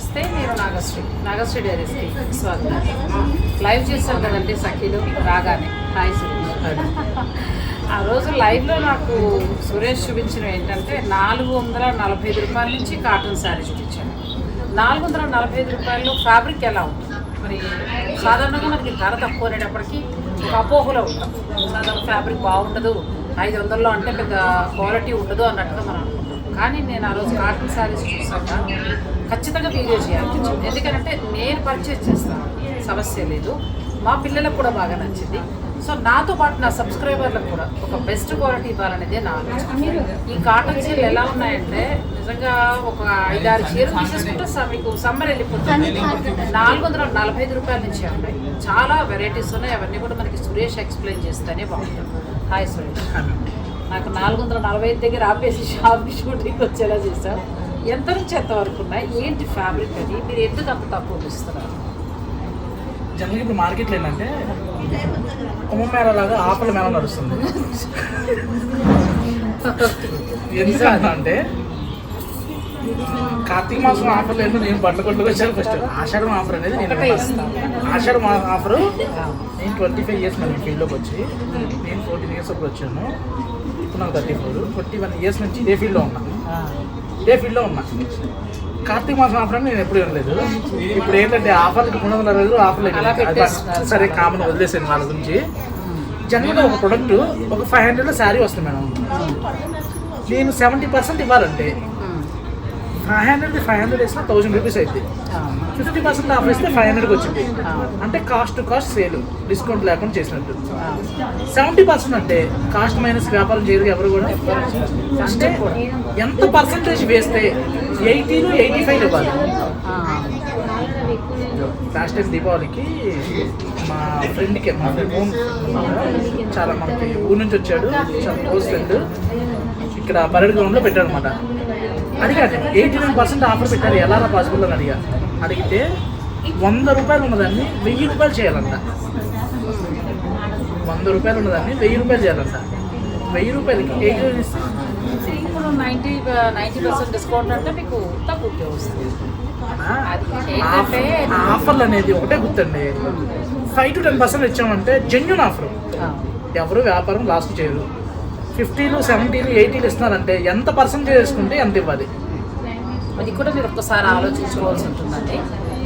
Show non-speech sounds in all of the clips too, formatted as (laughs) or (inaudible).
నమస్తే నేను నాగశ్రీ నాగశ్రీ డైరీస్కి స్వాగతం. లైవ్ చేశాను కదండి సఖీలు రాగానే. హాయ్ సురేష్. ఆ రోజు లైవ్లో నాకు సురేష్ చూపించిన ఏంటంటే నాలుగు వందల నలభై ఐదు రూపాయల నుంచి కాటన్ శారీ చూపించాను. నాలుగు వందల నలభై ఐదు రూపాయలు ఫ్యాబ్రిక్ ఎలా ఉంటుంది? మరి సాధారణంగా మనకి ధర తక్కువ అనేటప్పటికీ ఒక అపోహలో ఉంటాం. సాధారణ ఫ్యాబ్రిక్ బాగుండదు ఐదు వందల్లో అంటే పెద్ద క్వాలిటీ ఉండదు అన్నట్టుగా మనం అనుకుంటాం. కానీ నేను ఆ రోజు కాటన్ శారీస్ చూసాక ఖచ్చితంగా వీడియో చేయాలనిపించింది ఎందుకంటే నేను పర్చేస్ చేస్తాను సమస్య లేదు. మా పిల్లలకు కూడా బాగా నచ్చింది. సో నాతో పాటు నా సబ్స్క్రైబర్లకు కూడా ఒక బెస్ట్ క్వాలిటీ ఇవ్వాలనేదే నా ఆలోచన. ఈ కాటన్ చీరలు ఎలా ఉన్నాయంటే నిజంగా ఒక ఐదారు చీరలు తీసేసుకుంటే మీకు సమ్మర్ వెళ్ళిపోతుంది. నాలుగు వందల నలభై ఐదు రూపాయల నుంచి ఉన్నాయి చాలా వెరైటీస్ ఉన్నాయి. అవన్నీ కూడా మనకి సురేష్ ఎక్స్ప్లెయిన్ చేస్తేనే బాగుంటుంది. హాయ్ సురేష్. నాకు నాలుగు వందల నలభై ఐదు దగ్గర ఆపేసి షాప్ షూటింగ్ వచ్చేలా చేశాం ఎంత నుంచి ఎంత వరకు ఉన్నాయి? ఏంటి ఫ్యాబ్రిక్ అది? మీరు ఎందుకు అంత తక్కువ ఇస్తున్నారు జనరల్గా ఇప్పుడు మార్కెట్లో ఏంటంటే కుంభమేళ లాగా ఆపల మేళ నడుస్తుంది. ఎందుకంటే అంటే కార్తీక మాసం ఆఫర్ లేదు నేను బట్టలు కొట్టుకు వచ్చాను ఫస్ట్ ఆషాఢం ఆఫర్ అనేది నేను. ఆషాఢం ఆఫర్ నేను ట్వంటీ ఫైవ్ ఇయర్స్ మరి ఫీల్డ్లోకి వచ్చి నేను ఫోర్టీన్ ఇయర్స్ అప్పుడు వచ్చాను. ఇప్పుడు నాకు థర్టీ ఫోర్ వన్ ఇయర్స్ నుంచి ఇదే ఫీల్డ్లో ఉన్నా ఇదే ఫీల్డ్లో ఉన్నా. కార్తీక మాసం ఆఫర్ అని నేను ఎప్పుడు వినలేదు. ఇప్పుడు ఏంటంటే ఆఫర్కి మూడు వందల ఐదు ఆఫర్లు. సరే కామన్ వదిలేసాను వాళ్ళ గురించి. జనరల్గా ఒక ప్రొడక్ట్ ఒక ఫైవ్ హండ్రెడ్లో శారీ వస్తుంది మేడం. నేను సెవెంటీ పర్సెంట్ ఇవ్వాలంటే ఫైవ్ హండ్రెడ్ ఫైవ్ హండ్రెడ్ వేసిన థౌసండ్ రూపీస్ అవుతుంది ఫిఫ్టీ పర్సెంట్ ఆఫర్ ఇస్తే ఫైవ్ హండ్రెడ్కి వచ్చింది. అంటే cost to cost sale discount లేకుండా చేసినట్టు. సెవెంటీ పర్సెంట్ అంటే కాస్ట్ మైనస్ వ్యాపారం చేయరు ఎవరు కూడా. అంటే ఎంత పర్సంటేజ్ వేస్తే ఎయిటీలు ఎయిటీ ఫైవ్ ఇవ్వాలి. లాస్ట్ టైం దీపావళికి మా ఫ్రెండ్కి మా ఫ్రెండ్ చాలా మనకి ఊరు నుంచి వచ్చాడు చాలా క్లోజ్ ఫ్రెండ్ ఇక్కడ బరడ్ గ్రౌండ్లో పెట్టాడు అనమాట అడిగాడు ఎయిటీ నైన్ పర్సెంట్ ఆఫర్ పెట్టారు ఎలా పాసిబుల్ అని అడిగా. అడిగితే వంద రూపాయలు ఉన్నదాన్ని వెయ్యి రూపాయలు చేయాలంట. వంద రూపాయలు ఉన్నదాన్ని వెయ్యి రూపాయలు చేయాలంట. వెయ్యి రూపాయలకి ఎయిటీ నైన్ ఇస్తే? నైంటీ నైంటీ పర్సెంట్ డిస్కౌంట్ అంటే మీకు తక్కువకే వస్తుంది ఆఫర్లు అనేది ఒకటే గుర్తండి. ఫైవ్ టు టెన్ పర్సెంట్ ఇచ్చామంటే జెన్యున్ ఆఫర్. ఎవరు వ్యాపారం లాస్ట్ చేయరు. ఫిఫ్టీలు సెవెంటీలు ఎయిటీలు ఇస్తున్నారంటే ఎంత పర్సెంటేజ్ వేసుకుంటే ఎంత ఇవ్వాలి? అది కూడా మీరు ఒక్కసారి ఆలోచించుకోవాల్సి ఉంటుందండి.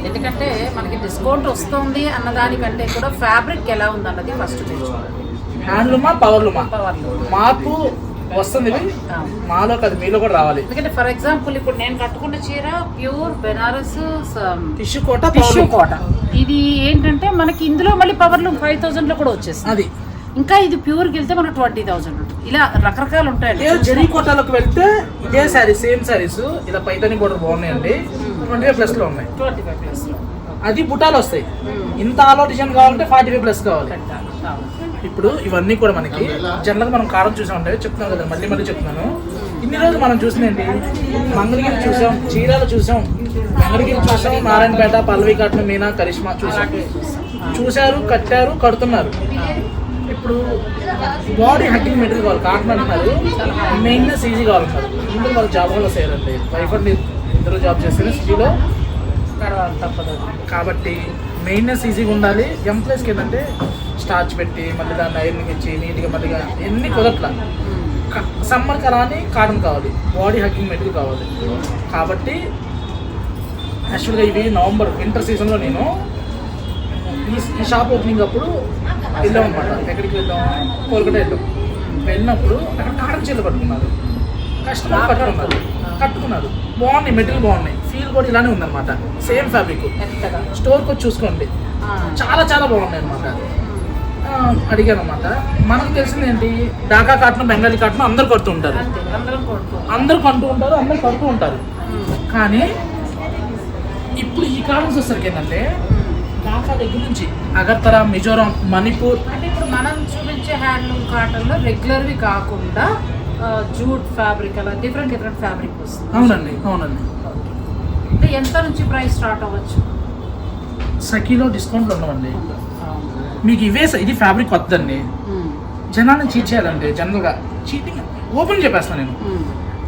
ఎందుకంటే మనకి డిస్కౌంట్ వస్తుంది అన్నదానికంటే కూడా ఫ్యాబ్రిక్ ఎలా ఉందన్నది ఫస్ట్ హ్యాండ్లూమా పవర్లూమా? పవర్లు మార్పు వస్తుంది మాలో కాదు మీలో కూడా రావాలి. ఎందుకంటే ఫర్ ఎగ్జాంపుల్ ఇప్పుడు నేను కట్టుకున్న చీర pure Banaras tissue Kota tissue. Kota. ఇది ఏంటంటే మనకి ఇందులో మళ్ళీ పవర్లు ఫైవ్ థౌసండ్లో కూడా వచ్చేస్తుంది. అది. ఇంకా ఇది ప్యూర్కి వెళ్తే మనకు ట్వంటీ థౌసండ్ ఇలా రకరకాలు ఉంటాయండి. జరీ కోటాలకు వెళ్తే ఇదే శారీ సేమ్ శారీస్ ఇలా పైతని కూడా బాగున్నాయండి. ట్వంటీ ఫైవ్ ప్లస్లో ఉన్నాయి. ట్వంటీ ఫైవ్ ప్లస్లో. అది బుటాలు వస్తాయి. ఇంత ఆలోటిషన్ కావాలంటే ఫార్టీ ఫైవ్ ప్లస్ కావాలి. ఇప్పుడు ఇవన్నీ కూడా మనకి జనరల్గా మనం కారం చూసామంటే చెప్తున్నాం కదా మళ్ళీ మళ్ళీ చెప్తున్నాను. ఇన్ని రోజులు మనం చూసినండి మంగళగిరి చూసాం చీరాలు చూసాం మంగళగిరి చూసాం నారాయణపేట పల్లవి కట్న మీనా కరిష్మా చూసాం. చూశారు కట్టారు కడుతున్నారు. ఇప్పుడు బాడీ హగ్గింగ్ మెటీరియల్ కావాలి. కాటన్ అంటున్నారు మెయిన్నెస్ ఈజీ కావాలి ఇందులో వాళ్ళు జాబ్ వల్ల చేయాలండి. వైఫ్ అండ్ ఇద్దరు జాబ్ చేస్తే సిటీలో తప్పదు. కాబట్టి మెయింటెనెన్స్ ఈజీగా ఉండాలి. ఎంప్లాయీస్కి ఏంటంటే స్టార్చ్ పెట్టి మళ్ళీ దాన్ని ఐరన్కి ఇచ్చి నీట్గా మళ్ళీగా ఎన్ని కుదరట్ల. సమ్మర్ కరాని కాటన్ కావాలి. బాడీ హగ్గింగ్ మెటీరియల్ కావాలి. కాబట్టి యాక్చువల్గా ఇవి నవంబర్ వింటర్ సీజన్లో నేను ఈ ఈ షాప్ ఓపెనింగ్ అప్పుడు వెళ్ళాం అనమాట ఎక్కడికి వెళ్ళాం? కోల్కతా వెళ్ళాం. వెళ్ళినప్పుడు అక్కడ కాటన్ చీరలు కట్టుకున్నారు. కస్టమర్ కట్టుకున్నారు. కట్టుకున్నారు. బాగున్నాయి మెటీరియల్ బాగున్నాయి. ఫీల్ కూడా ఇలానే ఉందన్నమాట. సేమ్ ఫ్యాబ్రిక్ స్టోర్కి వచ్చి చూసుకోండి. చాలా చాలా బాగున్నాయి అనమాట అడిగాను అనమాట మనకు తెలిసింది ఏంటి? ఢాకా కాటన్ బెంగాలీ కాటన్ అందరు కడుతూ ఉంటారు. అందరు కొంటూ ఉంటారు. అందరు కడుతూ ఉంటారు కానీ ఇప్పుడు ఈ కాటన్స్ వచ్చేసరికి ఏంటంటే దగ్గర నుంచి అగర్తరా మిజోరాం మణిపూర్ అంటే ఇప్పుడు మనం చూపించే హ్యాండ్లూమ్ కాటన్లో రెగ్యులర్వి కాకుండా జూట్ ఫ్యాబ్రిక్ అలా డిఫరెంట్ డిఫరెంట్ ఫ్యాబ్రిక్ వస్తుంది. అవునండి అవునండి. అంటే ఎంత నుంచి ప్రైస్ స్టార్ట్ అవ్వచ్చు? సఖీలో డిస్కౌంట్లు ఉండవండి. మీకు ఇవే ఇది ఫ్యాబ్రిక్ ఉమ్. జనాన్ని చీట్ చేయాలండి జనరల్గా. చీటింగ్ ఓపెన్ చెప్పేస్తాను నేను.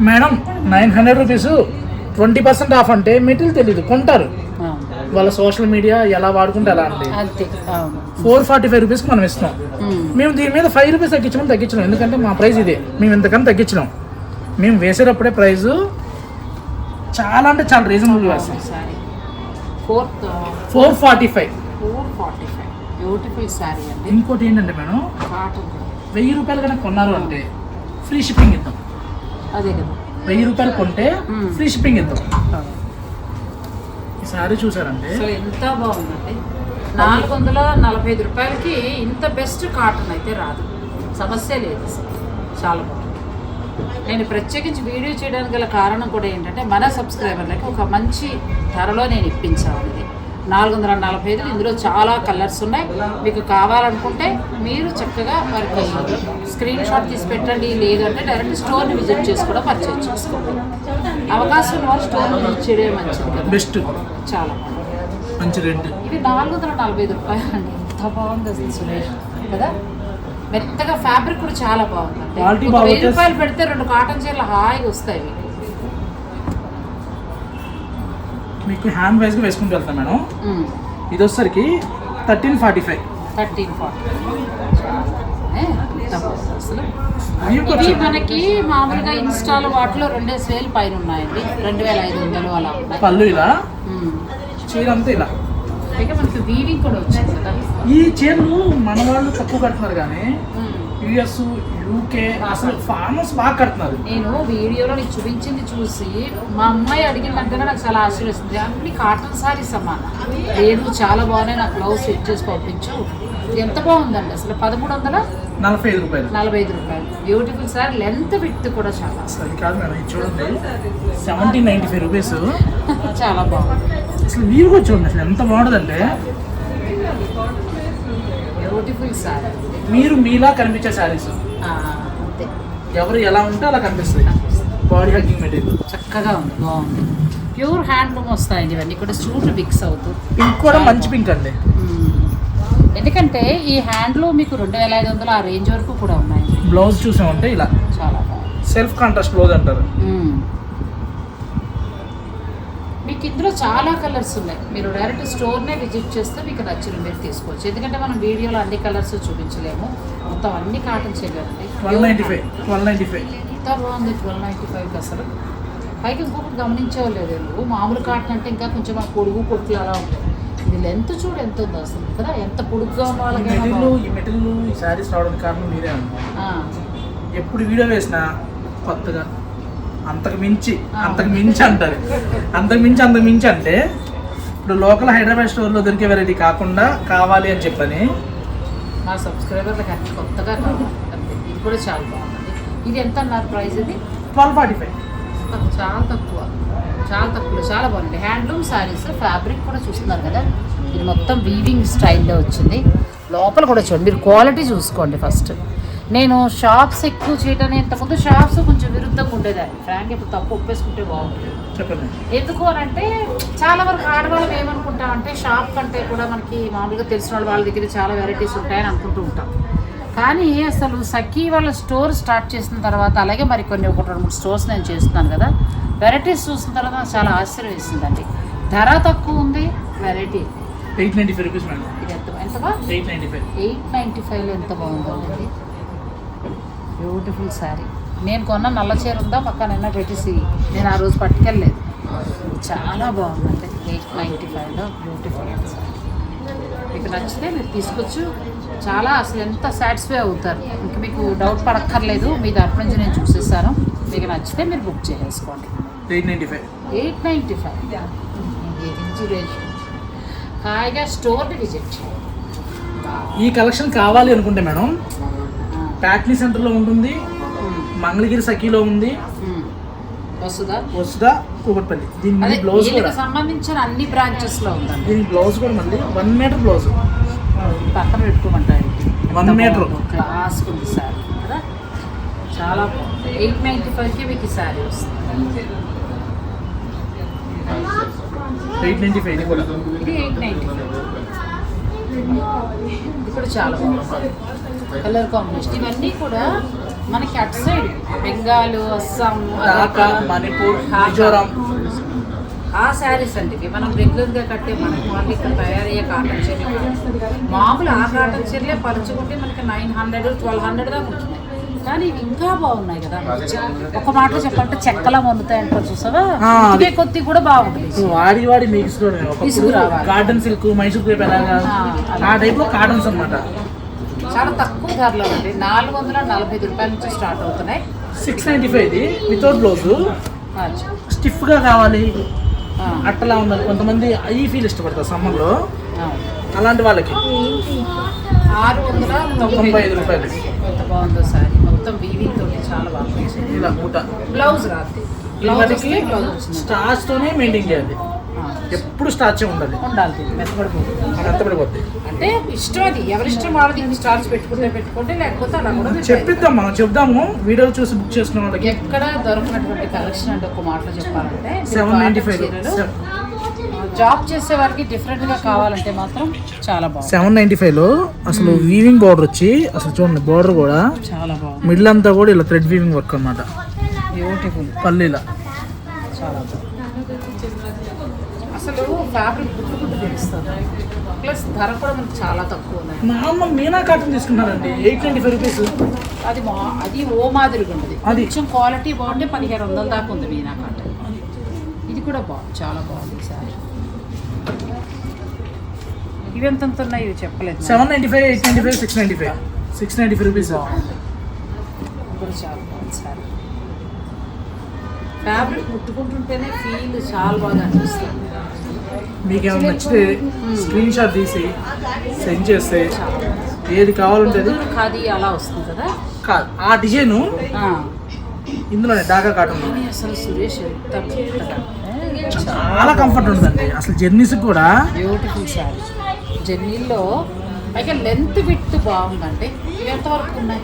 Madam nine hundred rupees twenty percent off అంటే మెటీరియల్ తెలియదు కొంటారు. వాళ్ళ సోషల్ మీడియా ఎలా వాడుకుంటే అలా అండి. ఫోర్ ఫార్టీ ఫైవ్ రూపీస్కి మనం ఇస్తాం ఉమ్. మేము దీని మీద ఫైవ్ రూపీస్ తగ్గించడం తగ్గించడం ఎందుకంటే మా ప్రైస్ ఇదే. మేము ఇంతకన్నా తగ్గించడం మేము వేసేటప్పుడే ప్రైస్ చాలా అంటే చాలా రీజనబుల్ వేస్తాం four forty five beautiful sari అండి. ఇంకోటి ఏంటంటే మేడం వెయ్యి రూపాయలు కనుక కొన్నారు అంటే ఫ్రీ షిప్పింగ్ ఇద్దాం. అదే కదా. వెయ్యి రూపాయలు కొంటే. ఫ్రీ షిప్పింగ్ ఇద్దాం. సారీ చూసారంటే సో ఎంత బాగుందండి. నాలుగు వందల నలభై ఐదు రూపాయలకి ఇంత బెస్ట్ కాటన్ అయితే రాదు. సమస్య లేదు అసలు. చాలా బాగుంది. నేను ప్రత్యేకించి వీడియో చేయడానికి గల కారణం కూడా ఏంటంటే మన సబ్స్క్రైబర్లకి ఒక మంచి ధరలో నేను ఇప్పించాను ఇది. నాలుగు వందల నలభై ఐదు ఇందులో చాలా కలర్స్ ఉన్నాయి. మీకు కావాలనుకుంటే మీరు చక్కగా వారికి స్క్రీన్ షాట్ తీసి పెట్టండి లేదంటే డైరెక్ట్ స్టోర్ని విజిట్ చేసి కూడా పర్చేజ్ చేసుకోండి. అవకాశం స్టోర్ని విజిట్ చేయడమే మంచిది బెస్ట్. చాలా. మంచి రెంట్. ఇది నాలుగు వందల నలభై ఐదు రూపాయలు అండి. ఎంత బాగుంది అసలు సురేష్. కదా? మెత్తగా ఫ్యాబ్రిక్ కూడా చాలా బాగుంది. వెయ్యి రూపాయలు పెడితే రెండు కాటన్ చీరలు హాయిగా వస్తాయి మీకు. మీకు హ్యాండ్ వైజ్గా వేసుకుంటూ వెళ్తాం మేడం. ఇది వచ్చేసరికి thirteen forty five thirteen forty. అసలు ఇవి మనకి మామూలుగా ఇన్స్టాలో వాటిలో రెండేసి వేలు పైన ఉన్నాయండి. రెండు వేల ఐదు వందలు అలా ఉన్నాయి. పళ్ళు ఇలా. చీర అంతా ఇలా? మనకి వీవింగ్ కూడా వచ్చింది కదా. ఈ చీరలు మన వాళ్ళు తక్కువ కడుతున్నారు కానీ. యుఎస్ యూకే అసలు ఫార్మర్స్ బాగా కడుతున్నారు. నేను వీడియోలో నీకు చూపించింది చూసి మా అమ్మాయి అడిగిన వెంటనే నాకు చాలా ఆశ్చర్యస్తుంది అన్ని కాటన్ సారీస్ అమ్మా. లేదు చాలా బాగున్నాయి నాకు బ్లౌజ్ సెట్ చేసి పంపించు. ఎంత బాగుందండి అసలు పదమూడు వందల? నలభై ఐదు రూపాయలు. నలభై ఐదు రూపాయలు. బ్యూటిఫుల్ సారీ లెంత్ విత్ కూడా చాలా. అసలు అది కాదు మేడం ఇది చూడండి. సెవెంటీన్ నైంటీ ఫైవ్ రూపీస్ చాలా బాగుంది. అసలు మీరు కూడా చూడండి అసలు ఎంత బాగుంటుందంటే. బ్యూటిఫుల్ సారీ మీరు మీలా కనిపించే శారీస్ ఎవరు ఎలా ఉంటే అలా కనిపిస్తుంది బాడీ హగ్గింగ్ మెటీరియల్ చక్కగా ఉంది బాగుంది. ప్యూర్ హ్యాండ్లూమ్ వస్తాయండి ఇవన్నీ కూడా సూట్లు మిక్స్ అవుతూ. పింక్ కూడా మంచి పింక్ అండి. ఎందుకంటే ఈ హ్యాండ్లూమ్ మీకు రెండు వేల ఐదు వందలు ఆ రేంజ్ వరకు కూడా ఉన్నాయి. బ్లౌజ్ చూసామంటే ఇలా. చాలా సెల్ఫ్ కాంట్రాస్ట్ బ్లౌజ్ అంటారు. మీకు ఇందులో చాలా కలర్స్ ఉన్నాయి. మీరు డైరెక్ట్ స్టోర్నే విజిట్ చేస్తే మీకు నచ్చిన మీరు తీసుకోవచ్చు. ఎందుకంటే మనం వీడియోలో అన్ని కలర్స్ చూపించలేము. మొత్తం అన్ని cotton చేయగలండి twelve ninety five twelve ninety five ఎంత బాగుంది ట్వెల్వ్ నైంటీ ఫైవ్కి అసలు. పైకి ఇంకొకటి గమనించేవాళ్ళు మామూలు కాటన్ అంటే ఇంకా కొంచెం ఆ పొడుగు కొట్లు అలా ఉంటుంది. ఇది లెంత్ చూడు ఎంత ఉందో అసలు కదా? ఎంత పొడుగ్గా ఉన్న ఈ వాళ్ళకైనా బాగుంది. ఈ శారీస్ రావడానికి కారణం మీరే ఎప్పుడు వీడియో వేసినా కొత్తగా అంతకు మించి అంతకు మించి అంటారు అంతకు మించి అంతకు మించి అంటే ఇప్పుడు లోకల్ హైదరాబాద్ స్టోర్లో దొరికే వెరైటీ కాకుండా కావాలి అని చెప్పని మా సబ్స్క్రైబర్లకు అన్ని కొత్తగా కావాలి ఇది కూడా చాలా బాగుంది. ఇది ఎంత అన్నారు ప్రైస్ ఇది? ట్వెల్వ్ ఫార్టీ ఫైవ్ చాలా తక్కువ. చాలా తక్కువ చాలా బాగుంది హ్యాండ్లూమ్ శారీస్ ఫ్యాబ్రిక్ కూడా చూస్తున్నారు కదా? ఇది మొత్తం వీవింగ్ స్టైల్లో వచ్చింది. లోపల కూడా చూడండి మీరు క్వాలిటీ చూసుకోండి ఫస్ట్ నేను షాప్స్ ఎక్కువ చేయటం ఇంతకుముందు షాప్స్ కొంచెం విరుద్ధంగా ఉండేదాన్ని. ఫ్రాంక్ ఇప్పుడు తప్పు ఒప్పేసుకుంటే బాగుంటుంది. చెప్పండి. ఎందుకు అని అంటే చాలా వరకు ఆడవాళ్ళం ఏమనుకుంటాం అంటే షాప్ కంటే కూడా మనకి మామూలుగా తెలిసిన వాళ్ళ వాళ్ళ దగ్గర చాలా వెరైటీస్ ఉంటాయని అనుకుంటూ ఉంటాం. కానీ అసలు సఖీ వాళ్ళ స్టోర్ స్టార్ట్ చేసిన తర్వాత అలాగే మరి కొన్ని ఒక రెండు మూడు స్టోర్స్ నేను చేస్తున్నాను కదా వెరైటీస్ చూసిన తర్వాత చాలా ఆశ్చర్యం వేసిందండి. ధర తక్కువ ఉంది variety eight ninety five rupees madam ఇది ఎంత ఎంతగా eight ninety five eight ninety ఫైవ్లో ఎంత బాగుందండి. బ్యూటిఫుల్ శారీ నేను కొన్న నల్ల చీర ఉందా పక్కన నిన్న పెట్టేసి నేను ఆ రోజు పట్టుకెళ్ళలేదు. చాలా బాగుందండి. ఎయిట్ నైంటీ ఫైవ్లో బ్యూటిఫుల్ శారీ మీకు నచ్చితే మీరు తీసుకొచ్చు. చాలా అసలు ఎంత సాటిస్ఫై అవుతారు. ఇంక మీకు డౌట్ పడక్కర్లేదు. మీ తరపు నుంచి నేను చూసేసాను మీకు నచ్చితే మీరు బుక్ చేసేసుకోండి. Eight ninety five. Eight ninety five. హాయిగా స్టోర్ని విజిట్ ఈ కలెక్షన్ కావాలి అనుకుంటే మేడం ఆ. ప్యాట్నీ సెంటర్లో ఉంటుంది ఉమ్. మంగళగిరి సఖీలో ఉంది ఉమ్. వస్తుందా? వస్తుందా? కూకట్పల్లి. దీని బ్లౌజ్ కూడా. సంబంధించిన అన్ని బ్రాంచెస్లో ఉందండి. దీని బ్లౌజ్ కూడా మళ్ళీ వన్ మీటర్ బ్లౌజ్. పక్కన పెట్టుకోమంటారు One meter. క్లాస్ ఉంది సారీ కదా. చాలా బాగుంది. ఎయిట్ నైంటీ ఫైవ్కి మీకు ఈ శారీ వస్తుంది. ఎయిట్ నైంటీ ఫైవ్ కూడా. కూడా చాలా బాగుంది. కలర్ కాంబినేషన్ ఇవన్నీ కూడా మనకి అటు సైడ్ బెంగాల్ అస్సాం ఢాకా మణిపూర్ మిజోరాం. ఆ శారీస్ అండి. మనం రెగ్యులర్గా కట్టే మనకి మళ్ళీ ఇక్కడ తయారయ్యే కాటన్ చీరలు. మామూలు ఆ కాటన్ చీరలే పరుచుకుంటే మనకి నైన్ హండ్రెడ్ ట్వెల్వ్ హండ్రెడ్ దాకా ఉంటున్నాయి కానీ ఇవి ఇంకా బాగున్నాయి కదా. ఒక మాటలో చెప్పాలంటే చెక్కలా వండుతాయి అంటారు చూసావా. ఇదే కొద్ది కూడా బాగుంటుంది వాడి వాడి మిక్స్. గార్డెన్ సిల్క్ మైసూర్ ఎలాగా ఆ, టైప్లో కాటన్స్ అన్నమాట. చాలా తక్కువ ధరలో ఉంది నాలుగు వందల నలభై ఐదు రూపాయల నుంచి స్టార్ట్ అవుతున్నాయి. సిక్స్ నైన్టీ ఫైవ్ ఇది వితౌట్ బ్లౌజ్ అచ్చా. స్టిఫ్గా కావాలి. అట్టలా ఉండాలి. కొంతమంది ఈ ఫీల్ ఇష్టపడతారు సమ్మర్లో. ఆ. అలాంటి వాళ్ళకి? ఆరు వందల తొంభై ఐదు రూపాయలు. ఎంత బాగుందో సారీ. మొత్తం వీవింగ్ తోటి చాలా బాగా ఇలా మూట. బ్లౌజ్ రాత్రి వాటికి స్టార్చ్ తోనే మెయింటైన్ చేయాలి. ఎప్పుడు స్టార్చ్ ఉండాలి. ఉండాలి. అంటే ఇష్టం అది. ఎవరిష్టం వాళ్ళది ఇది స్టార్స్ పెట్టుకుంటే పెట్టుకుంటే లేకపోతే అలా కూడా. చెప్పిద్దాం మనం చెప్దాము. వీడియోలు చూసి బుక్ చేసుకున్న వాళ్ళకి. ఎక్కడ దొరకనటువంటి కలెక్షన్ అంటే ఒక మాటలో చెప్పాలంటే సెవెన్ నైన్టీ ఫైవ్ జాబ్ చేసే వారికి డిఫరెంట్గా కావాలంటే మాత్రం చాలా బాగుంది సెవెన్ నైన్టీ ఫైవ్లో అసలు వీవింగ్ బార్డర్ వచ్చి అసలు చూడండి బార్డర్ కూడా చాలా బాగుంది. మిడిల్ అంతా కూడా ఇలా థ్రెడ్ వీవింగ్ వర్క్ అన్నమాట. బ్యూటిఫుల్ పల్లీల. చాలా అసలు ఫ్యాబ్రిక్ గుట్టు గుట్టు తెలుస్తుంది. ప్లస్ ధర కూడా మనకి చాలా తక్కువ ఉన్నాయి. మా అమ్మ మీనా కాటన్ తీసుకున్నారండి ఎయిట్ ట్వంటీ ఫైవ్ రూపీస్ అది మా అది ఓ మాదిరిగా ఉంటుంది. అది. కొంచెం క్వాలిటీ బాగుంటే పదిహేను వందల దాకా ఉంది మీనా కాటన్ ఇది కూడా బాగుంది చాలా బాగుంది ఈసారి ఇవి ఎంత ఉన్నాయి చెప్పలేదు. Seven ninety five eight ninety five six ninety five. Six ninety five rupees. ఇది కూడా చాలా సార్ ఫ్యాబ్రిక్ ముట్టుకుంటుంటేనే ఫీల్ చాలా బాగా అనిపిస్తుంది. మీకు ఏమైనా నచ్చితే స్క్రీన్ షాట్ తీసి సెండ్ చేస్తే. ఏది కావాలంటే అది అలా వస్తుంది కదా? కాదు ఆ డిజైన్. ఇందులోనే డాకా కాటన్ అసలు సురేష్ చాలా కంఫర్ట్ ఉందండి. అసలు జర్నీస్ కూడా బ్యూటిఫుల్ శారీ జర్నీల్లో పైగా లెంత్ విత్ బాగుందంటే ఇవి ఎంతవరకు ఉన్నాయి?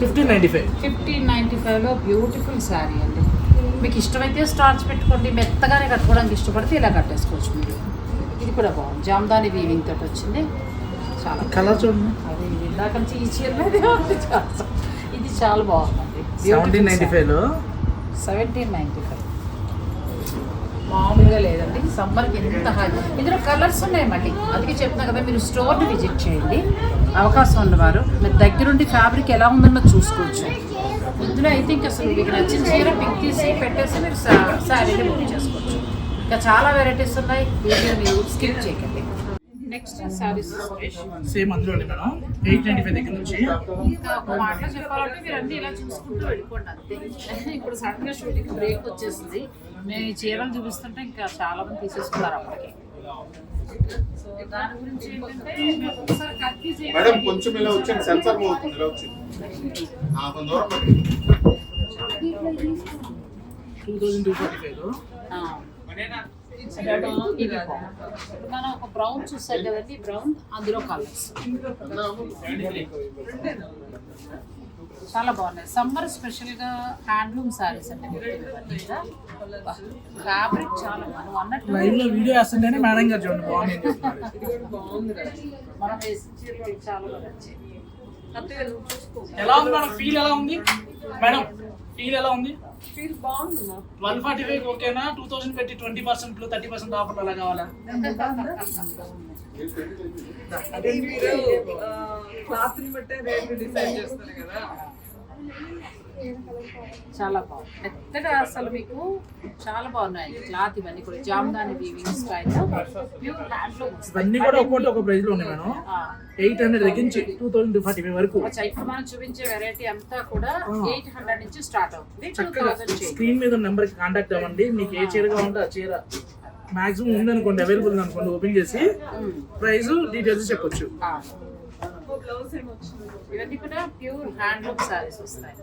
Fifteen ninety five fifteen ninety ఫైవ్లో బ్యూటిఫుల్ శారీ అండి. మీకు ఇష్టమైతే స్టార్చ్ పెట్టుకోండి మెత్తగానే కట్టుకోవడానికి ఇష్టపడితే ఇలా కట్టేసుకోవచ్చు మీరు. ఇది కూడా బాగుంది. జామ్దాని వీవింగ్ తోటి వచ్చింది. చాలా కలర్ చూడండి. అది ఇందాక నుంచి ఈ చీర మీదే ఉంది. చాలా. ఇది చాలా బాగుందండి సెవెంటీన్ నైన్టీ ఫైవ్లో సెవెంటీన్ నైంటీ ఫైవ్ మామూలుగా లేదండి. సమ్మర్కి ఎంత హై ఇందులో కలర్స్ ఉన్నాయి మళ్ళీ. అందుకే చెప్తున్నా కదా మీరు స్టోర్ని విజిట్ చేయండి. అవకాశం ఉన్నవారు మీరు దగ్గరుండి ఫ్యాబ్రిక్ ఎలా ఉందన్నది చూసుకోవచ్చు. ఇందులో అయితే ఇంక అసలు మీకు నచ్చిన చీర పిక్ తీసి పెట్టేసి మీరు శారీని బుక్ చేసుకోవచ్చు. ఇంకా చాలా వెరైటీస్ ఉన్నాయి. వీడియో మీరు స్కిప్ చేయకండి. నెక్స్ట్ శారీస్ సేమ్ అందులోనే మేడం. ఎయిట్ నైన్టీ ఫైవ్ దగ్గర నుంచి. ఇంకా ఒక మాటలో చెప్పాలంటే మీరు అన్ని ఇలా చూసుకుంటూ వెళ్ళిపోండి అంతే. (laughs) ఇప్పుడు సడన్గా షూటింగ్ బ్రేక్ వచ్చేసింది. మేము ఈ చీరలు చూపిస్తుంటే ఇంకా చాలా మంది తీసేసుకున్నారు అప్పటికి. సో దాని గురించి ఏంటంటే మేము ఒకసారి కన్ఫ్యూజ్ మేడం కొంచెం ఇలా వచ్చింది సెన్సార్ మూవ్ అవుతుంది ఇలా వచ్చింది. ఆ, కొంచెం దూరం పెట్టు. టూ థౌజండ్ టూ ఫార్టీ మనం ఒక బ్రౌన్ చూసాం కదండి బ్రౌన్ అందులో కలర్స్ చాలా బాగున్నాయి. సమ్మర్ స్పెషల్గా హ్యాండ్లూమ్ సారీస్ అండి. ఫ్యాబ్రిక్ చాలా మనం అన్నట్టు లైవ్లో వీడియో వేస్తుంటేనే మేడం గారు చూడండి బాగుంది. మనం చాలా ఎలా ఉంది మేడం? ఫీల్ ఎలా ఉంది? మేడం ఫీల్ ఎలా ఉంది? వన్ ఫార్టీ ఫైవ్ ఓకేనా? టూ థౌసండ్ పెట్టి twenty percent thirty percent offer అలా కావాలా? (laughs) క్లాత్ని బట్టే రేట్ డిసైడ్ చేస్తారు కదా. చాలా బాగుంది. మెత్తగా అసలు మీకు చాలా బాగున్నాయి క్లాత్ ఇవన్నీ కూడా. Jamdani weaving style. Pure handloom ఇవన్నీ కూడా ఒక్కొక్కటి ఒక ప్రైస్లో ఉన్నాయి మేడం. ఎయిట్ హండ్రెడ్ దగ్గర నుంచి two thousand two forty five వరకు. ఇప్పుడు మనం చూపించే వెరైటీ అంతా కూడా ఎయిట్ హండ్రెడ్ నుంచి స్టార్ట్ అవుతుంది. చక్కగా స్క్రీన్ మీద నెంబర్కి కాంటాక్ట్ అవ్వండి. మీకు ఏ చీర కావాలంటే ఆ చీర మాక్సిమం ఉందనుకోండి అవైలబుల్ అనుకోండి ఓపెన్ చేసి ప్రైస్ డీటెయిల్స్ చెప్పొచ్చు. ఇవన్నీ కూడా ప్యూర్ హ్యాండ్లూమ్ సారీస్ వస్తాయి.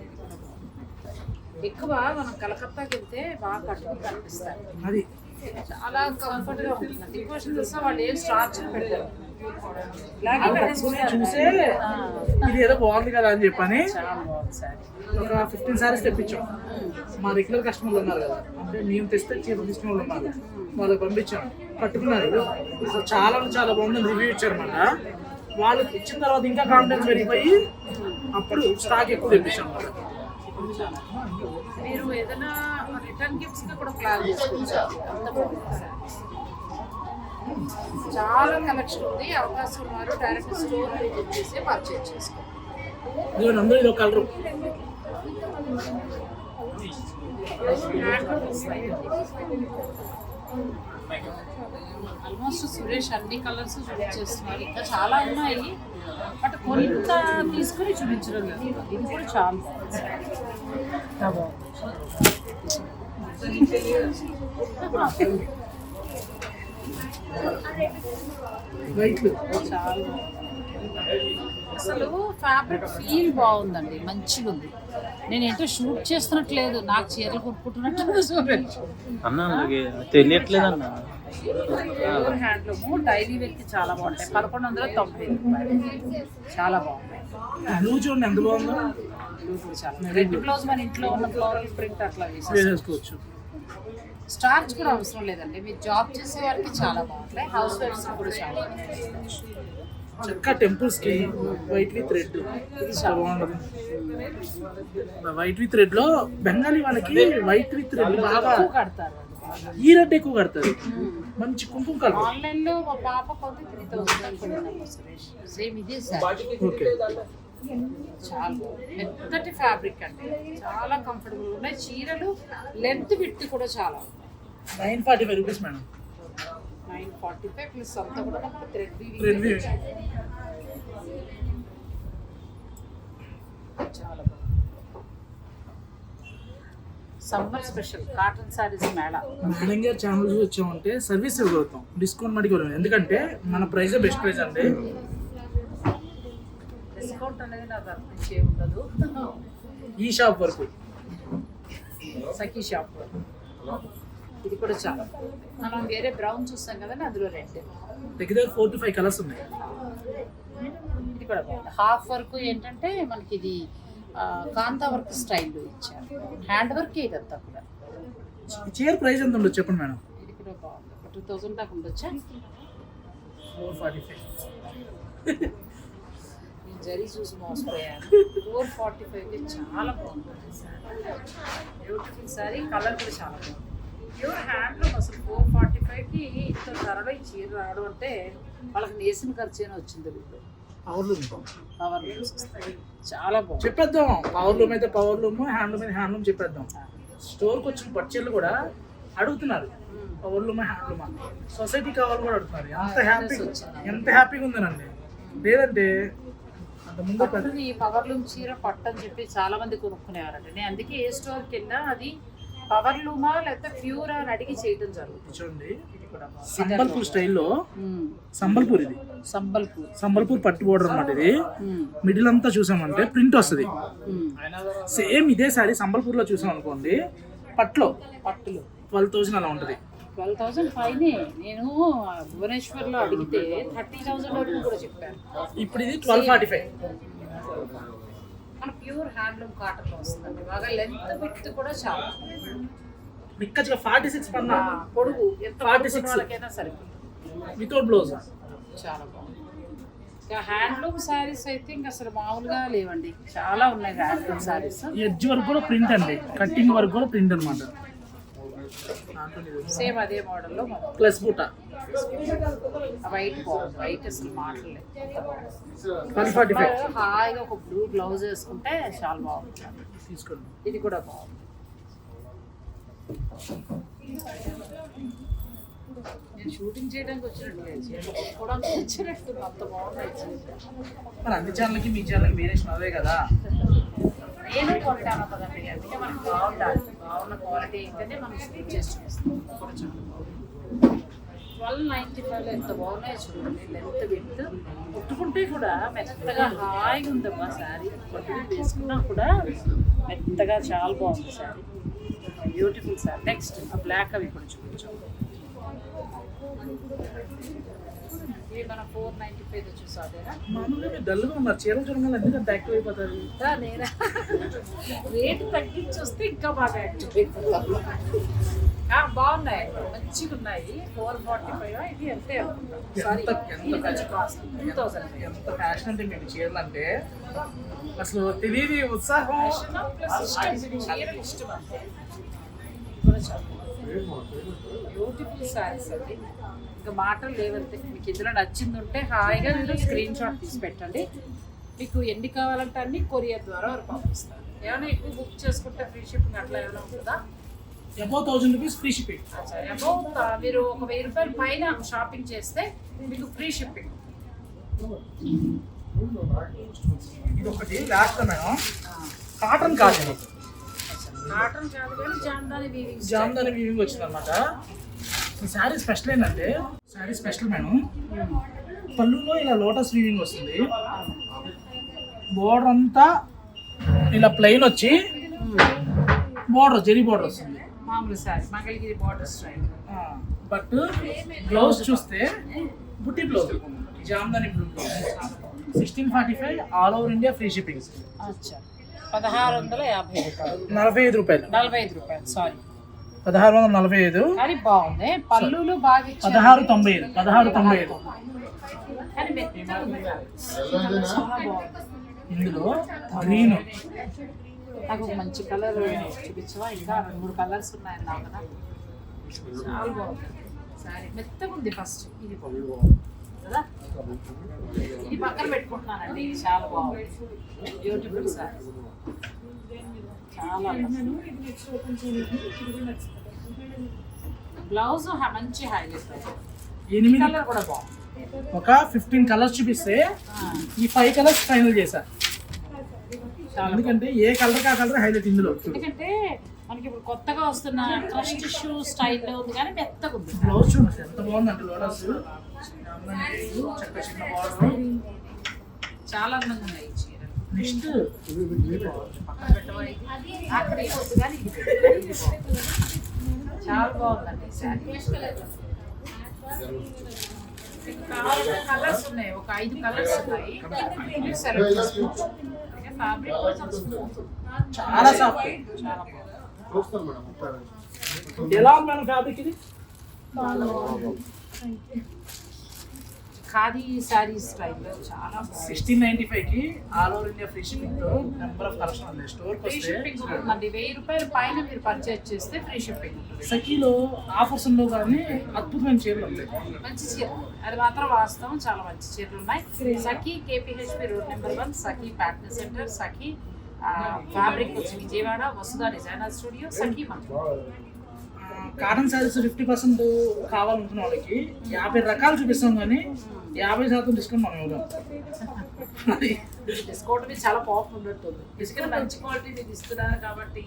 ఎక్కువ మనం కలకత్తాకి వెళ్తే బాగా కట్టుకుని కనిపిస్తాయి. అది. చాలా కంఫర్ట్గా ఉంటుంది డిపోషన్ చూస్తే వాళ్ళు ఏం స్టార్చ్ పెట్టారు చూసే ఇది ఏదో బాగుంది కదా అని చెప్పని చాలా బాగుంది సారీ. ఒక ఫిఫ్టీన్ సారీస్ తెప్పించాం. మా రెగ్యులర్ కస్టమర్లు ఉన్నారు కదా. అంటే మేము తెస్తే తీసుకున్న వాళ్ళు ఉన్నారు. వాళ్ళకి పంపించాం. కట్టుకున్నారు. చాలా చాలా బాగుందని రివ్యూ ఇచ్చారన్నమాట వాళ్ళకి ఇచ్చిన తర్వాత ఇంకా కాన్ఫిడెన్స్ పెరిగిపోయి అప్పుడు స్టాక్ ఎక్కువ తెప్పించాం మీరు ఏదైనా రిటర్న్ గిఫ్ట్స్ కూడా ప్లాన్. చాలా కలెక్షన్ ఉంది. అవకాశం ఉన్నారు. డైరెక్ట్ స్టోర్ విజిట్ చేసి పర్చేజ్ చేసుకోండి. కలరు ఆల్మోస్ట్ సురేష్ అన్ని కలర్స్ చూపించేస్తున్నారు. ఇంకా చాలా ఉన్నాయి. బట్ కొంత తీసుకుని చూపించడం లేదు. ఇది కూడా చాలా. బాగుంది చాలా అసలు ఫ్యాబ్రిక్ ఫీల్ బాగుందండి. మంచిగా ఉంది. నేను ఏంటో షూట్ చేస్తున్నట్లేదు నాకు చీరలు కొనుక్కుంటున్నట్టు అన్నా ప్యూర్ హ్యాండ్లూమ్ డైలీ వేర్కి చాలా బాగుంటాయి. పదకొండు వందల తొంభై రూపాయలు. చాలా బాగున్నాయి బ్లూ చూడండి ఎంత బాగుందో? కూడా చాలా. రెడ్ బ్లౌజ్ మన ఇంట్లో ఉన్న ఫ్లోరల్ ప్రింట్ అట్లా వేసేసి వేసేసుకోవచ్చు. స్టార్చ్ కూడా అవసరం లేదండి. మీరు జాబ్ చేసే వారికి చాలా బాగుంటాయి. హౌస్ వైఫ్స్ కూడా చాలా బాగుంటాయి. చక్కగా టెంపుల్స్కి వైట్ విత్ రెడ్ ఇది చాలా బాగుంటుంది వైట్ విత్ రెడ్లో బెంగాలీ వాళ్ళకి వైట్ విత్ రెడ్ బాగా కడతారు. ఈ రెడ్ ఎక్కువ కడతారు. మంచి కుంకుమ కలర్ ఆన్లైన్లో మా పాప కొంత త్రీ థౌసండ్ సురేష్ సేమ్ ఇదే సార్. ఓకే. చాలా. మెత్తటి ఫ్యాబ్రిక్ అండి. చాలా కంఫర్టబుల్ ఉన్నాయి. చీరలు లెంత్ విట్టి కూడా చాలా nine forty five rupees madam. Nine forty five plus అంతా కూడా మనకు థ్రెడ్. చాలా summer special cotton saris mela. మన తెలంగాణ ఛానల్ వచ్చామంటే సర్వీస్ ఇవ్వగలుగుతాం. డిస్కౌంట్ మడికి ఇవ్వలేము. ఎందుకంటే మన ప్రైస్ బెస్ట్ ప్రైస్ అండి. డిస్కౌంట్ అనేది నాకు అనిపించే ఉండదు. ఈ షాప్ వరకు. సఖీ షాప్ ఇది కూడా చాలా. మనం వేరే బ్రౌన్ చూస్తాం కదండి అందులో రెడ్ దగ్గర ఫోర్ టు ఫైవ్ కలర్స్ ఉన్నాయి. ఇది కూడా బాగుంది. హాఫ్ వర్క్ ఏంటంటే మనకి ఇది కాంతా వర్క్ స్టైల్లో ఇచ్చారు. హ్యాండ్ వర్క్ ఇదంతా కూడా? చీర ప్రైస్ ఎంత ఉండదు చెప్పండి మేడం? ఇది కూడా బాగుంది. ఒక టూ థౌజండ్ దాకా ఉండొచ్చా? ఫోర్ ఫార్టీ ఫైవ్ నేను జరీ చూసి మోసపోయాను. ఫోర్ ఫార్టీ ఫైవ్కి చాలా బాగుంటుంది బ్యూటిఫుల్ సారీ. కలర్ కూడా చాలా బాగుంది ప్యూర్ హ్యాండ్లూమ్ అసలు ఫోర్ ఫార్టీ ఫైవ్కి ఇంత ధరలో ఈ చీర రావడం అంటే వాళ్ళకి నేసిన ఖర్చు అయినా వచ్చింది వీళ్ళు. పవర్ లూమ్ పవర్ లూమ్స్ వస్తాయి చాలా బాగుంది. చెప్పేద్దాం. పవర్ లూమ్ అయితే పవర్ లూమ్ హ్యాండ్ లూమ్ అయితే హ్యాండ్ లూమ్ చెప్పేద్దాం. స్టోర్కి వచ్చిన పచ్చళ్ళు కూడా అడుగుతున్నారు. Power loom hand loom society కావాలి కూడా అడుగుతున్నారు. ఎంత హ్యాపీ ఎంత హ్యాపీగా ఉందనండి. లేదంటే ఈ పవర్ లూమ్ చీర పట్టు అని చెప్పి చాలా మంది కొనుక్కునేవారండి నేను అందుకే ఏ స్టోర్కి వెళ్ళినా అది పవర్ లూమా లేకపోతే ప్యూర్ అని అడిగి చేయడం జరుగుతుంది. సంబల్పూర్ స్టైల్లో. సంబల్పూర్ ఇది. సంబల్పూర్. సంబల్పూర్ పట్టు బోర్డర్ అన్నమాట ఇది. మిడిల్ అంతా చూసామంటే ప్రింట్ వస్తుంది. సేమ్ ఇదే సారీ సంబల్పూర్లో చూసాం అనుకోండి పట్లో పట్టులు. ట్వెల్వ్ థౌసండ్ అలా ఉంటుంది. ట్వెల్వ్ థౌసండ్ పైనే నేను భువనేశ్వర్లో అడిగితే థర్టీ థౌసండ్ వరకు కూడా చెప్పాను ఇప్పుడు ఇది ట్వెల్వ్ ఫార్టీ ఫైవ్. మన ప్యూర్ హ్యాండ్లూమ్ కాటన్ వస్తుందండి. బాగా లెంత్ విత్ కూడా చాలా. నిక్కచ్చిగా ఫార్టీ సిక్స్ పన్నా పొడుగు ఎంత 46. పొడుగు వాళ్ళకైనా సరిపోతుంది వితౌట్ బ్లౌజ్. చాలా బాగుంది. ఇంకా హ్యాండ్లూమ్ శారీస్ అయితే ఇంకా అసలు మామూలుగా లేవండి. చాలా ఉన్నాయి హ్యాండ్లూమ్ శారీస్. ఎడ్జ్ వరకు కూడా ప్రింట్ అండి. కట్టింగ్ వరకు కూడా ప్రింట్ అనమాట సేమ్ అదే మోడల్లో ప్లస్ బూట. వైట్ బాగుంది. వైట్ అసలు మాటలేదు హాయిగా ఒక బ్లూ బ్లౌజ్ వేసుకుంటే చాలా బాగుంటుంది తీసుకోండి. ఇది కూడా బాగుంది. నేను షూటింగ్ చేయడానికి వచ్చినట్టు లేదు. వచ్చినట్టు అంత బాగున్నాయి. మరి అన్ని ఛానల్కి మీ ఛానల్కి వేరియేషన్ అదే కదా. నేను కొంటాను కదండి అందుకే మనకు బాగుండాలి. బాగున్న క్వాలిటీ ఏంటంటే మనం స్టిచ్ చేసి చూపిస్తాం ట్వెల్వ్ నైంటీ ఫైవ్లో ఎంత బాగున్నాయో చూడండి. లెంత్ విత్ కుట్టుకుంటే కూడా మెత్తగా హాయిగా ఉందమ్మా శారీ. పట్టుకుని వేసుకున్నా కూడా మెత్తగా చాలా బాగుంది శారీ. బ్యూటిఫుల్ శారీ. నెక్స్ట్ ఆ బ్లాక్ అవి కూడా చూపించాం. ఇవి మనం ఫోర్ నైంటీ ఫైవ్ చూసా అదేనా? మామూలుగా మీరు డల్గా ఉన్నారు. చీరలు చూడగానే ఎందుకు అంత యాక్టివ్ అయిపోతారు. నేనా? రేటు తగ్గించి వస్తే ఇంకా బాగా యాక్టివ్ అయిపోతాం. ఆ, బాగున్నాయి. మంచిగా ఉన్నాయి ఫోర్ ఫార్టీ ఫైవ్ ఇది సారీ ఎంత- కొంచెం కాస్ట్ టూ థౌసండ్ ఎంత ఫ్యాషన్ అంటే మీకు చీరలు అంటే అసలు తెలియదు ఉత్సాహం. చీరలు ఇష్టం అంతే. బ్యూటిఫుల్ శారీస్ అది ఇంకా మాటలు లేవంతే మీకు ఇందులో నచ్చింది ఉంటే హాయిగా మీరు స్క్రీన్ షాట్ తీసి పెట్టండి. మీకు ఎన్ని కావాలంటే అన్ని కొరియర్ ద్వారా వారు పంపిస్తారు. ఏమైనా ఎక్కువ బుక్ చేసుకుంటే ఫ్రీ షిప్పింగ్ అట్లా ఏమైనా ఉంటుందా? Above thousand rupees free shipping about మీరు ఒక వెయ్యి రూపాయల పైన షాపింగ్ చేస్తే మీకు ఫ్రీ షిప్పింగ్ ఇది ఒకటి last madam cotton cotton cotton కాదు కానీ జామ్దాని వీవింగ్ జామ్దాని వీవింగ్ వచ్చింది అనమాట ఈ శారీ స్పెషల్ ఏంటంటే శారీ స్పెషల్ మేడం పళ్ళులో ఇలా లోటస్ వీవింగ్ వస్తుంది. బోర్డర్ అంతా ఇలా ప్లెయిన్ వచ్చి బోర్డర్ జరీ బోర్డర్ వస్తుంది. మామూలు Mangalagiri border style. But blouse చూస్తే బుట్టి blouse Jamdani blue blouse. Sixteen forty five all over India free shipping అచ్చా. పదహారు వందల యాభై రూపాయలు. నలభై ఐదు రూపాయలు. నలభై ఐదు రూపాయలు సారీ పదహారు వందల నలభై ఐదు. బాగుంది. పళ్ళులు బాగా పదహారు తొంభై ఐదు. పదహారు తొంభై ఐదు. ఇందులో గ్రీన్ నాకు మంచి కలర్ చూపించవా? ఇంకా రెండు మూడు కలర్స్ ఉన్నాయి నా కదా చాలా బాగుంది. సారీ మెత్తగా ఉంది ఫస్ట్. ఇది కదా? ఇది పక్కన పెట్టుకుంటున్నానండి. ఇది చాలా బాగుంది. బ్యూటిఫుల్ సారీ. చాలా బ్లౌజ్ మంచి హైలైట్ ఎనిమిది కలర్ కూడా బాగుంది ఒక ఫిఫ్టీన్ కలర్స్ చూపిస్తే ఈ ఫైవ్ కలర్స్ ఫైనల్ చేశా ఎందుకంటే ఏ కలర్ కా కలర్ హైలైట్ ఇందులో ఎందుకంటే మనకి ఇప్పుడు కొత్తగా వస్తున్న ట్రస్ట్ షూ స్టైల్లో ఉంది కానీ మెత్తగా ఉంది బ్లౌజ్ చూడండి ఎంత బాగుందంటే లోటస్ చక్క చిన్న బార్డర్ చాలా అందంగా ఉన్నాయి నెక్స్ట్ పక్కన చాలా బాగుందండి శారీ. కావాలంటే కలర్స్ ఉన్నాయి. ఒక ఐదు కలర్స్ ఉన్నాయి. ఫ్యాబ్రిక్ కొంచెం స్మూత్ చాలా సాఫ్ట్ చాలా బాగుంది. ఎలా ఉంది మేడం ఫ్యాబ్రిక్ ఇది? ఖాదీ శారీ స్టైల్లో చాలా సిక్స్టీన్ నైన్టీ ఫైవ్కి all over India free shipping number of collection ఉంది. స్టోర్ ఫ్రీ షిప్పింగ్ ఉంటుందండి వెయ్యి రూపాయల పైన మీరు పర్చేజ్ చేస్తే ఫ్రీ షిప్పింగ్ సఖీలో ఆఫర్స్ ఉండవు కానీ అద్భుతమైన చీరలు ఉంటాయి. మంచి చీర. అది మాత్రం వాస్తవం. చాలా మంచి చీరలు ఉన్నాయి. Sakhi KPHB road number one Sakhi pattern centre Sakhi fabric వచ్చి విజయవాడ వసుధ డిజైనర్ స్టూడియో సఖీ మంచి కాటన్ శారీస్ ఫిఫ్టీ పర్సెంట్ కావాలనుకున్న వాళ్ళకి యాభై రకాలు చూపిస్తాం కానీ యాభై శాతం డిస్కౌంట్ మనం ఇవ్వడం అది డిస్కౌంట్ మీద చాలా పాపం ఉన్నట్టుంది మంచి క్వాలిటీ మీకు ఇస్తున్నారు కాబట్టి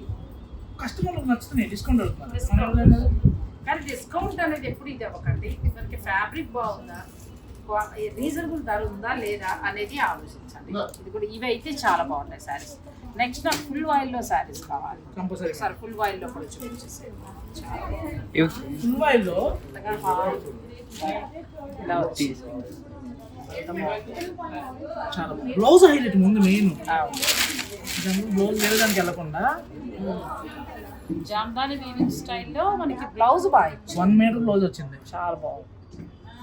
కస్టమర్లకు నచ్చుతున్నాయి డిస్కౌంట్ అడుగుతున్నారు. కానీ డిస్కౌంట్ అనేది ఎప్పుడు ఇది అవ్వకండి. మనకి ఫ్యాబ్రిక్ బాగుందా? రీజనబుల్ ధర ఉందా లేదా అనేది ఆలోచించండి. ఇది కూడా ఇవి అయితే చాలా బాగున్నాయి శారీస్. నెక్స్ట్ నాకు ఫుల్ ఆయిల్లో శారీస్ కావాలి. కంపల్సరీ ఒకసారి ఫుల్ ఆయిల్లో కూడా చూపించేసి వచ్చి చాలా బ్లౌజ్ హైలైట్ ముందు మెయిన్. బ్లౌజ్ వేరే దానికి వెళ్ళకుండా. జామ్దాని వీవింగ్ స్టైల్లో మనకి బ్లౌజ్ బాగా. వన్ మీటర్ బ్లౌజ్ వచ్చింది. చాలా బాగుంది.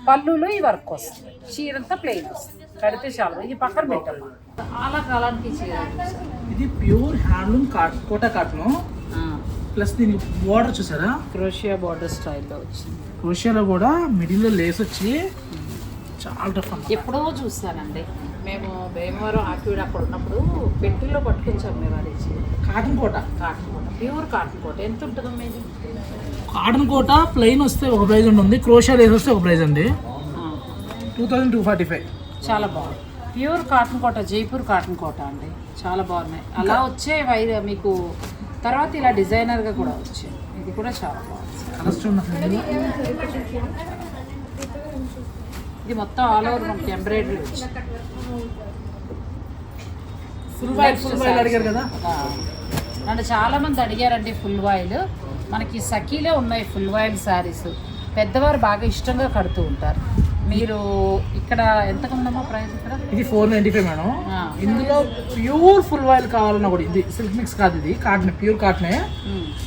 పళ్ళులో ఈ వర్క్ వస్తుంది. చీర అంతా ప్లెయిన్ వస్తుంది. కడితే చాలా బాగుంది. ఇది పక్కన పెట్టాలి చాలా కాలానికి చీర. ఇది pure handloom cotton Kota cotton. Plus దీనికి బోర్డర్ చూసారా? క్రోషియా బార్డర్ స్టైల్లో వచ్చింది. క్రోషియాలో కూడా మిడిల్లో లేస్ వచ్చి చాలా టఫ్ అన్నమాట. ఎప్పుడో చూస్తానండి మేము భీమవరం ఆకివీడు అక్కడ ఉన్నప్పుడు పెట్టిలో పట్టుకొచ్చాం మేము అది cotton Kota? Cotton Kota. Pure cotton Kota. ఎంత ఉంటుందో మీది కాటన్ కోట ప్లెయిన్ వస్తే ఒక ప్రైజ్ ఉంటుంది. క్రోషియా లేస్ వస్తే ఒక ప్రైజ్ అండి. Two thousand two forty five చాలా బాగుంది. Pure cotton Kota Jaipur cotton Kota అండి. చాలా బాగున్నాయి. అలా వచ్చే వైర్ మీకు తర్వాత ఇలా డిజైనర్గా కూడా వచ్చాయి ఇది కూడా చాలా బాగుంది. ఇది మొత్తం ఆల్ ఓవర్ మనకి ఎంబ్రాయిడరీ వచ్చింది. ఫుల్ వైట్ ఫుల్ అడిగారు కదా. నన్ను చాలా మంది అడిగారండి ఫుల్ వాయిల్ మనకి సఖీలో ఉన్నాయి ఫుల్ వాయిల్ శారీస్ పెద్దవారు బాగా ఇష్టంగా కడుతూ ఉంటారు. మీరు ఇక్కడ ఎంత ఉందమ్మా ప్రైస్ ఇక్కడ? ఇది ఫోర్ నైంటీ ఫైవ్ మేడం. ఇందులో ప్యూర్ ఫుల్ ఆయిల్ కావాలన్నా కూడా ఇది సిల్క్ మిక్స్ కాదు ఇది కాటన్ ప్యూర్ కాటనే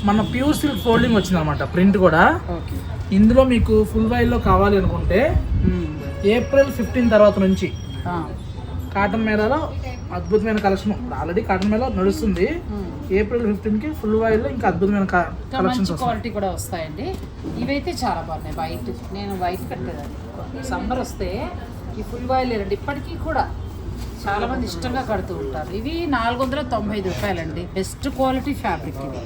మన ప్యూర్ సిల్క్ ఫోల్డింగ్ వచ్చింది అనమాట ప్రింట్ కూడా ఇందులో మీకు ఫుల్లో కావాలి అనుకుంటే ఏప్రిల్ ఫిఫ్టీన్ తర్వాత నుంచి కాటన్ మేళలో అద్భుతమైన కలెక్షన్ ఆల్రెడీ కాటన్ మేళ నడుస్తుంది. ఏప్రిల్ ఫిఫ్టీన్కి ఫుల్లో ఇంకా అద్భుతమైన కలెక్షన్స్ క్వాలిటీ కూడా వస్తాయండి. ఇవైతే చాలా బాగున్నాయి. వైట్ నేను వైట్ కట్టేదాన్ని. సమ్మర్ వస్తే ఈ ఫుల్ బాయిల్ రండి. ఇప్పటికీ కూడా చాలా మంది ఇష్టంగా కడుతూ ఉంటారు. ఇవి నాలుగు వందల తొంభై ఐదు రూపాయలండి. బెస్ట్ క్వాలిటీ ఫ్యాబ్రిక్ ఇది.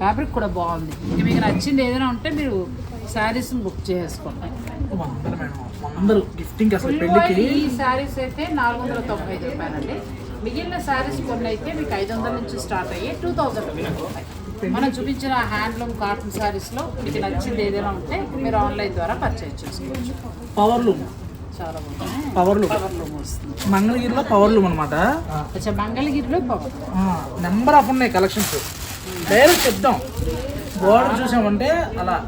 ఫ్యాబ్రిక్ కూడా బాగుంది. ఇంకా మీకు నచ్చింది ఏదైనా ఉంటే మీరు శారీస్ని బుక్ చేసుకోండి. అందరూ గిఫ్టింగ్ అసలు ఈ శారీస్ అయితే నాలుగు వందల తొంభై ఐదు రూపాయలండి. మిగిలిన శారీస్ కొన్ని అయితే మీకు ఐదు వందల నుంచి స్టార్ట్ అయ్యి టూ థౌజండ్ మనం చూపించిన హ్యాండ్లూమ్ కాటన్ శారీస్లో మీకు నచ్చింది ఏదైనా ఉంటే మీరు ఆన్లైన్ ద్వారా పర్చేజ్ చేసుకోవచ్చు. పవర్ లూమ్ చాలా బాగుంది. పవర్ లూమ్ పవర్ లూమ్ వస్తుంది. మంగళగిరిలో పవర్ లూమ్ అనమాట అచ్చా మంగళగిరిలో పవర్ నెంబర్ ఆఫ్ ఉన్నాయి కలెక్షన్స్ డైరెక్ట్ చెప్దాం. బోర్డర్ చూసామంటే అలా.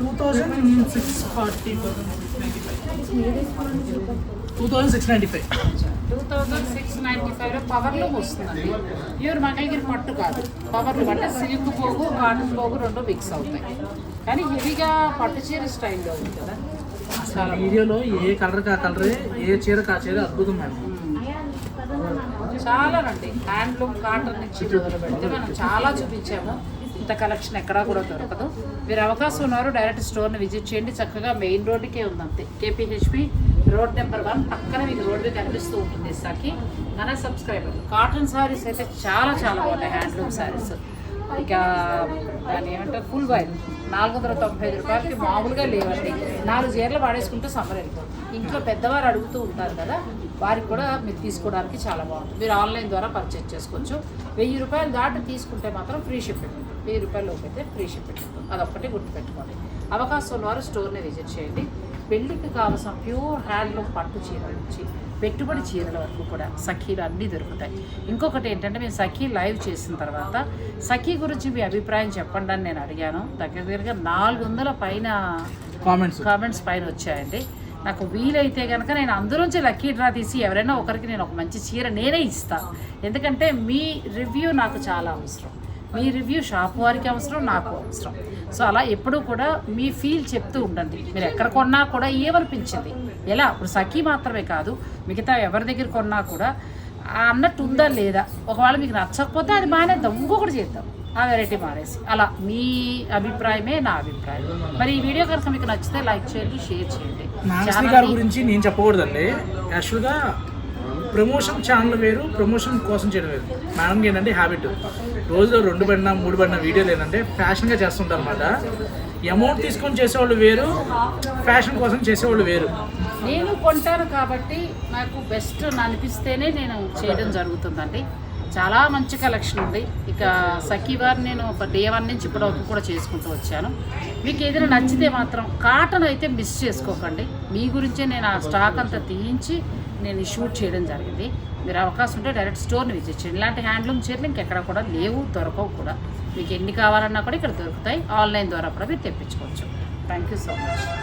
Two thousand six forty two thousand six ninety five two thousand six ninety ఫైవ్లో పవర్ లూమ్ వస్తుందండి. ప్యూర్ మంగళగిరి పట్టు కాదు. పవర్ లూమ్ అంటే సిల్క్ పోగు కాటన్ పోగు రెండు మిక్స్ అవుతాయి. కానీ హెవీగా పట్టు చీర స్టైల్లో ఉంది కదా. వీడియోలో ఏ కలర్ కా కలరే ఏ చీర కా చీర అద్భుతం మేడం. చాలా రండి. హ్యాండ్లూమ్ కాటన్ నుంచి మొదలు పెడితే మనం చాలా చూపించాము. ఇంత కలెక్షన్ ఎక్కడా కూడా దొరకదు. మీరు అవకాశం ఉన్నారు డైరెక్ట్ స్టోర్ని విజిట్ చేయండి. చక్కగా మెయిన్ రోడ్డుకే ఉందంతే. కేపీహెచ్పి రోడ్ నెంబర్ వన్ పక్కన మీకు రోడ్డు కనిపిస్తూ ఉంటుంది సాకి. మన సబ్స్క్రైబర్ కాటన్ సారీస్ అయితే చాలా చాలా బాగున్నాయి హ్యాండ్లూమ్ సారీస్. ఇక దాని ఏమంటారు? ఫుల్ వైర్ నాలుగు వందల తొంభై ఐదు రూపాయలకి మామూలుగా లేవండి. నాలుగు చీరలు వాడేసుకుంటే సమ్మర్ వెళ్ళిపోతుంది ఇంట్లో పెద్దవారు అడుగుతూ ఉంటారు కదా వారికి కూడా మీరు తీసుకోవడానికి చాలా బాగుంటుంది. మీరు ఆన్లైన్ ద్వారా పర్చేజ్ చేసుకోవచ్చు. వెయ్యి రూపాయలు దాటి తీసుకుంటే మాత్రం ఫ్రీ షిప్పింగ్. ఉంటుంది వెయ్యి రూపాయలు లోపు అయితే ఫ్రీ షిప్పింగ్ ఉంటుంది. అదొక్కటి గుర్తుపెట్టుకోండి. అవకాశం ఉన్నవారు స్టోర్ని విజిట్ చేయండి. పెళ్ళికి కావాల్సిన ప్యూర్ హ్యాండ్లూమ్ పట్టు చీర నుంచి పెట్టుబడి చీరల వరకు కూడా సఖీలు అన్నీ దొరుకుతాయి. ఇంకొకటి ఏంటంటే మేము సఖీ లైవ్ చేసిన తర్వాత సఖీ గురించి మీ అభిప్రాయం చెప్పండి అని నేను అడిగాను. దగ్గర దగ్గరగా నాలుగు వందల పైన కామెంట్స్ కామెంట్స్ పైన వచ్చాయండి. నాకు వీలైతే కనుక నేను అందులోంచి లక్కీ డ్రా తీసి ఎవరైనా ఒకరికి నేను ఒక మంచి చీర నేనే ఇస్తాను ఎందుకంటే మీ రివ్యూ నాకు చాలా అవసరం. మీ రివ్యూ షాప్ వారికి అవసరం నాకు అవసరం. సో అలా ఎప్పుడూ కూడా మీ ఫీల్ చెప్తూ ఉండండి. మీరు ఎక్కడ కొన్నా కూడా ఏమనిపించింది? ఎలా? ఇప్పుడు సఖీ మాత్రమే కాదు మిగతా ఎవరి దగ్గర కొన్నా కూడా అన్నట్టు ఉందా లేదా? ఒకవేళ మీకు నచ్చకపోతే అది మానేద్దాం ఇంకొకటి చేద్దాం. ఆ వెరైటీ మానేసి. అలా మీ అభిప్రాయమే నా అభిప్రాయం. మరి ఈ వీడియో కనుక మీకు నచ్చితే లైక్ చేయండి షేర్ చేయండి. నాగశ్రీ గారి గురించి నేను చెప్పకూడదండి. యాక్చువల్గా ప్రమోషన్ ఛానల్ వేరు ప్రమోషన్ కోసం చేయడం వేరు. మేడంకి ఏంటంటే హ్యాబిట్ రోజులో రెండు పడిన మూడు పడిన వీడియోలు ఏంటంటే ఫ్యాషన్గా చేస్తుంటారు అనమాట అమౌంట్ తీసుకొని చేసేవాళ్ళు వేరు ఫ్యాషన్ కోసం చేసేవాళ్ళు వేరు. నేను కొంటాను కాబట్టి నాకు బెస్ట్ అనిపిస్తేనే నేను చేయడం జరుగుతుందండి. చాలా మంచి కలెక్షన్ ఉంది. ఇక సఖీవారు నేను ఒక డే వన్ నుంచి ఇప్పటివరకు కూడా చేసుకుంటూ వచ్చాను. మీకు ఏదైనా నచ్చితే మాత్రం కాటన్ అయితే మిస్ చేసుకోకండి. మీ గురించే నేను ఆ స్టాక్ అంతా తీయించి నేను షూట్ చేయడం జరిగింది. మీరు అవకాశం ఉంటే డైరెక్ట్ స్టోర్ని విజిట్ చేయండి. ఇలాంటి హ్యాండ్లూమ్ చీరలు ఇంకెక్కడ కూడా లేవు దొరకవు కూడా. మీకు ఎన్ని కావాలన్నా కూడా ఇక్కడ దొరుకుతాయి. ఆన్లైన్ ద్వారా కూడా మీరు తెప్పించుకోవచ్చు. Thank you so much.